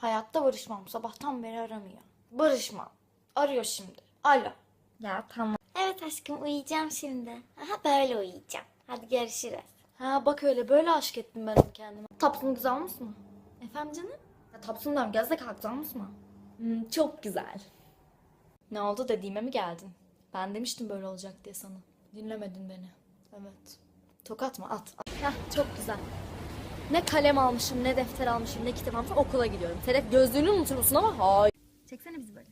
Hayatta barışmam. Sabahtan beri aramıyor. Barışmam. Arıyor şimdi. Alo. Ya tamam. Evet aşkım uyuyacağım şimdi. Aha böyle uyuyacağım. Hadi görüşürüz. Ha bak öyle böyle aşk ettim ben onu kendime. Tapsın güzel mı? Efendim canım? Ya tapsın diyorum gözde kalktı mı? Hmm, çok güzel. Ne oldu dediğime mi geldin? Ben demiştim böyle olacak diye sana. Dinlemedin beni. Evet. Tokat mı? At. at. Heh, çok güzel. Ne kalem almışım, ne defter almışım, ne kitap almışım. Okula gidiyorum. Sedef gözlüğünü unutur musun ama hayır. Çeksene bizi böyle.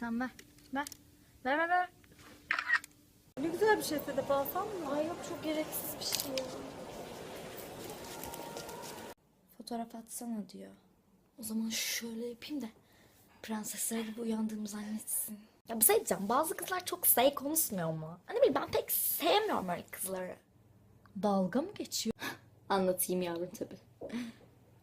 Tamam ver. Ver. Ver ver ver. Ne güzel bir şey Sedef alsam mı? Ay yok çok gereksiz bir şey ya. Fotoğraf atsana diyor. O zaman şöyle yapayım da prensesler gibi uyandığımı zannetsin. Ya bir şey diyeceğim. Bazı kızlar çok şey konuşmuyor mu? Hani ben pek sevmiyorum öyle kızları. Dalga mı geçiyor? Anlatayım yavrum tabi.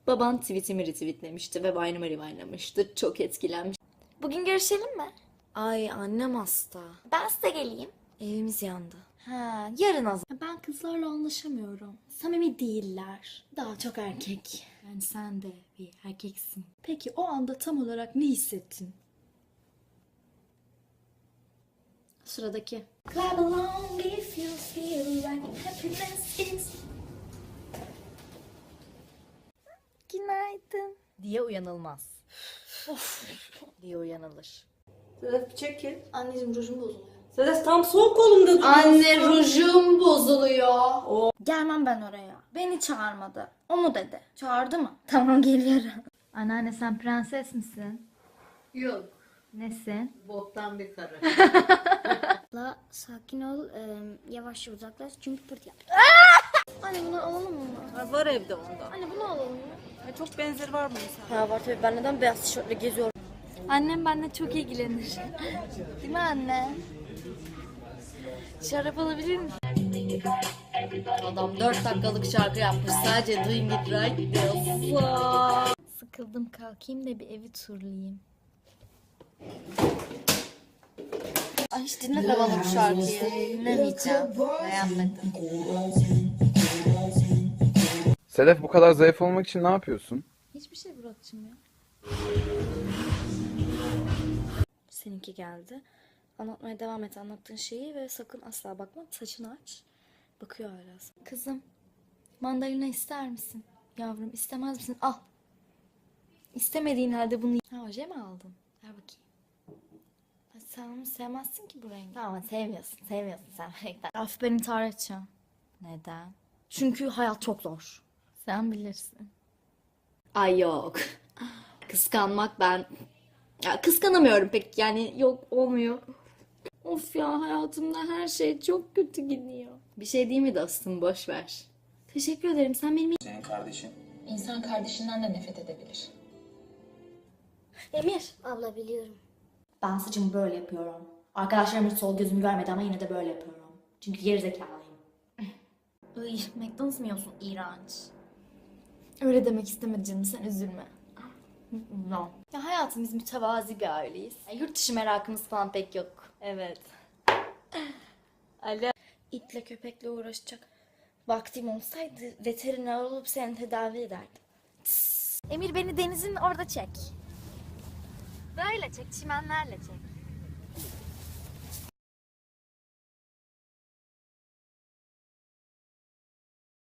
Baban tweetimi retweetlemişti ve Vine'ımı rewindlamıştı. Çok etkilenmiş. Bugün görüşelim mi? Ay annem hasta. Ben size geleyim. Evimiz yandı. Ha, yarın az. Ben kızlarla anlaşamıyorum. Samimi değiller. Daha çok erkek. Yani sen de bir erkeksin. Peki o anda tam olarak ne hissettin? Sıradaki. Clap along if you feel like happiness is. Günaydın. Diye uyanılmaz. of. Diye uyanılır. Sedef bir çekil. Anneciğim rujum bozuluyor. Sedef tam sol kolumda duruyorsun. Anne rujum bozuluyor. Gelmem ben oraya. Beni çağırmadı. O mu dedi? Çağırdı mı? Tamam geliyorum. Anneanne sen prenses misin? Yok. Nesin? Boktan bir karı. La sakin ol. eee, yavaş uzaklaş çünkü pırt yap. Anne bunu alalım mı? Var evde onda. Anne bunu alalım mı? Ha, çok benzeri var bunun sana. Ha var tabii ben neden beyaz tişörtle geziyorum? Annem benimle çok ilgilenir. Değil mi anne? Şarap alabilir miyim? Adam 4 dakikalık şarkı yapmış. Sadece doing it right diyorsa. Sıkıldım kalkayım da bir evi turlayayım. Ay hiç dinleme bana bu şarkıyı. Dinlemeyeceğim. Beğenmedim. Sedef bu kadar zayıf olmak için ne yapıyorsun? Hiçbir şey Burak'cığım ya. Seninki geldi. Anlatmaya devam et anlattığın şeyi ve sakın asla bakma. Saçını aç. Bakıyor hala. Kızım, mandalina ister misin? Yavrum istemez misin? Al. İstemediğin halde bunu... Ha oje mi aldın? Ver bakayım. Ha, Sen onu sevmezsin ki bu rengi. Tamam sevmiyorsun. Sevmiyorsun sen renkten. Af ben intihar edeceğim. Neden? Çünkü hayat çok zor. Sen bilirsin. Ay yok. Kıskanmak ben... Ya kıskanamıyorum pek yani yok olmuyor. Of ya hayatımda her şey çok kötü gidiyor. Bir şey değil mi dostum boş ver. Teşekkür ederim sen benim Senin kardeşin. İnsan kardeşinden de nefret edebilir. Emir. Abla biliyorum. Ben saçımı böyle yapıyorum. Arkadaşlarım hiç sol gözümü görmedi ama yine de böyle yapıyorum. Çünkü geri zekalıyım. Iy, McDonald's mı yiyorsun? İğrenç. Öyle demek istemedi canım sen üzülme. No. Ya hayatım biz mütevazi bir aileyiz. Ya yurt dışı merakımız falan pek yok. Evet. Alo. İtle köpekle uğraşacak vaktim olsaydı veteriner olup seni tedavi ederdim. Emir beni denizin orada çek. Böyle çek, çimenlerle çek.